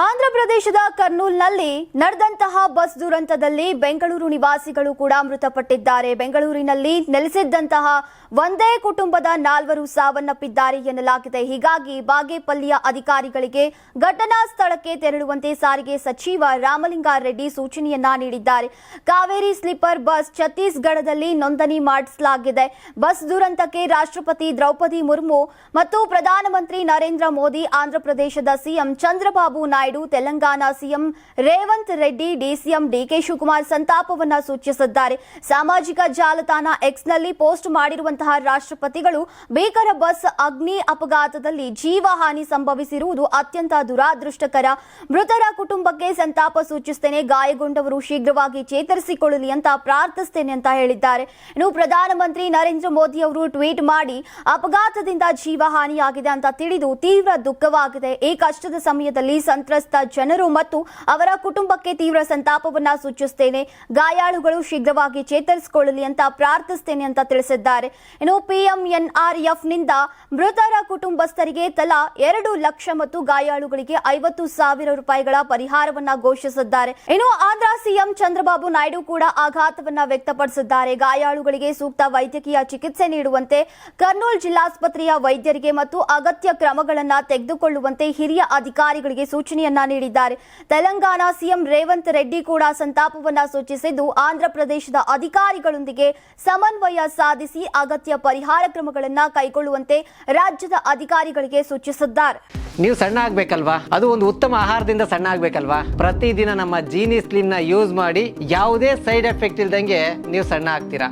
ಆಂಧ್ರಪ್ರದೇಶದ ಕರ್ನೂಲ್ನಲ್ಲಿ ನಡೆದಂತಹ ಬಸ್ ದುರಂತದಲ್ಲಿ ಬೆಂಗಳೂರು ನಿವಾಸಿಗಳು ಕೂಡ ಮೃತಪಟ್ಟಿದ್ದಾರೆ. ಬೆಂಗಳೂರಿನಲ್ಲಿ ನೆಲೆಸಿದ್ದಂತಹ ಒಂದೇ ಕುಟುಂಬದ ನಾಲ್ವರು ಸಾವನ್ನಪ್ಪಿದ್ದಾರೆ ಎನ್ನಲಾಗಿದೆ. ಹೀಗಾಗಿ ಬಾಗೇಪಲ್ಲಿಯ ಅಧಿಕಾರಿಗಳಿಗೆ ಘಟನಾ ಸ್ಥಳಕ್ಕೆ ತೆರಳುವಂತೆ ಸಾರಿಗೆ ಸಚಿವ ರಾಮಲಿಂಗಾರೆಡ್ಡಿ ಸೂಚನೆಯನ್ನ ನೀಡಿದ್ದಾರೆ. ಕಾವೇರಿ ಸ್ಲೀಪರ್ ಬಸ್ ಛತ್ತೀಸ್ಗಢದಲ್ಲಿ ನೋಂದಣಿ ಮಾಡಿಸಲಾಗಿದೆ. ಬಸ್ ದುರಂತಕ್ಕೆ ರಾಷ್ಟ್ರಪತಿ ದ್ರೌಪದಿ ಮುರ್ಮು ಮತ್ತು ಪ್ರಧಾನಮಂತ್ರಿ ನರೇಂದ್ರ ಮೋದಿ ಆಂಧ್ರಪ್ರದೇಶದ CM Chandrababu Telangana CM Revanth Reddy, DCM DK Shivakumar ಸಂತಾಪವನ್ನ ಸೂಚಿಸಿದ್ದಾರೆ. ಸಾಮಾಜಿಕ ಜಾಲತಾಣ ಎಕ್ಸ್ನಲ್ಲಿ ಪೋಸ್ಟ್ ಮಾಡಿರುವಂತಹ ರಾಷ್ಟ್ರಪತಿಗಳು ಭೀಕರ ಬಸ್ ಅಗ್ನಿ ಅಪಘಾತದಲ್ಲಿ ಜೀವಹಾನಿ ಸಂಭವಿಸಿರುವುದು ಅತ್ಯಂತ ದುರಾದೃಷ್ಟಕರ. ಮೃತರ ಕುಟುಂಬಕ್ಕೆ ಸಂತಾಪ ಸೂಚಿಸುತ್ತೇನೆ ಗಾಯಗೊಂಡವರು ಶೀಘ್ರವಾಗಿ ಚೇತರಿಸಿಕೊಳ್ಳಲಿ ಅಂತ ಪ್ರಾರ್ಥಿಸ್ತೇನೆ ಅಂತ ಹೇಳಿದ್ದಾರೆ. ಇನ್ನು ಪ್ರಧಾನಮಂತ್ರಿ ನರೇಂದ್ರ ಮೋದಿ ಅವರು ಟ್ವೀಟ್ ಮಾಡಿ, ಅಪಘಾತದಿಂದ ಜೀವಹಾನಿಯಾಗಿದೆ ಅಂತ ತಿಳಿದು ತೀವ್ರ ದುಃಖವಾಗಿದೆ. ಈ ಕಷ್ಟದ ಸಮಯದಲ್ಲಿ ಸಂತ್ರಸ್ತ ಜನರು ಮತ್ತು ಅವರ ಕುಟುಂಬಕ್ಕೆ ತೀವ್ರ ಸಂತಾಪವನ್ನ ಸೂಚಿಸುತ್ತೇನೆ. ಗಾಯಾಳುಗಳು ಶೀಘ್ರವಾಗಿ ಚೇತರಿಸಿಕೊಳ್ಳಲಿ ಅಂತ ಪ್ರಾರ್ಥಿಸ್ತೇನೆ ಅಂತ ತಿಳಿಸಿದ್ದಾರೆ. ಇನ್ನು ಪಿಎಂಎನ್ಆರ್ಎಫ್ನಿಂದ ಮೃತರ ಕುಟುಂಬಸ್ಥರಿಗೆ ತಲಾ ಎರಡು ಲಕ್ಷ ಮತ್ತು ಗಾಯಾಳುಗಳಿಗೆ ಐವತ್ತು ಸಾವಿರ ರೂಪಾಯಿಗಳ ಪರಿಹಾರವನ್ನ ಘೋಷಿಸಿದ್ದಾರೆ. ಇನ್ನು ಆಂಧ್ರ ಸಿಎಂ ಚಂದ್ರಬಾಬು ನಾಯ್ಡು ಕೂಡ ಆಘಾತವನ್ನ ವ್ಯಕ್ತಪಡಿಸಿದ್ದಾರೆ. ಗಾಯಾಳುಗಳಿಗೆ ಸೂಕ್ತ ವೈದ್ಯಕೀಯ ಚಿಕಿತ್ಸೆ ನೀಡುವಂತೆ ಕರ್ನೂಲ್ ಜಿಲ್ಲಾಸ್ಪತ್ರೆಯ ವೈದ್ಯರಿಗೆ ಮತ್ತು ಅಗತ್ಯ ಕ್ರಮಗಳನ್ನ ತೆಗೆದುಕೊಳ್ಳುವಂತೆ ಹಿರಿಯ ಅಧಿಕಾರಿಗಳಿಗೆ ಸೂಚನೆಯನ್ನ ನೀಡಿದ್ದಾರೆ. ತೆಲಂಗಾಣ ಸಿಎಂ ರೇವಂತ್ ರೆಡ್ಡಿ ಕೂಡ ಸಂತಾಪವನ್ನ ಸೂಚಿಸಿದ್ದು ಆಂಧ್ರಪ್ರದೇಶದ ಅಧಿಕಾರಿಗಳೊಂದಿಗೆ ಸಮನ್ವಯ ಸಾಧಿಸಿ ಅಗತ್ಯ ಪರಿಹಾರ ಕ್ರಮಗಳನ್ನ ಕೈಗೊಳ್ಳುವಂತೆ ರಾಜ್ಯದ ಅಧಿಕಾರಿಗಳಿಗೆ ಸೂಚಿಸಿದ್ದಾರೆ. ನೀವು ಸಣ್ಣ ಆಗ್ಬೇಕಲ್ವಾ? ಅದು ಒಂದು ಉತ್ತಮ ಆಹಾರದಿಂದ ಸಣ್ಣ ಆಗ್ಬೇಕಲ್ವಾ? ಪ್ರತಿದಿನ ನಮ್ಮ ಜೀನಿ ಸ್ಲಿಮ್ನ ಯೂಸ್ ಮಾಡಿ ಯಾವುದೇ ಸೈಡ್ ಎಫೆಕ್ಟ್ ಇಲ್ದಂಗೆ ನೀವು ಸಣ್ಣ ಆಗ್ತೀರಾ?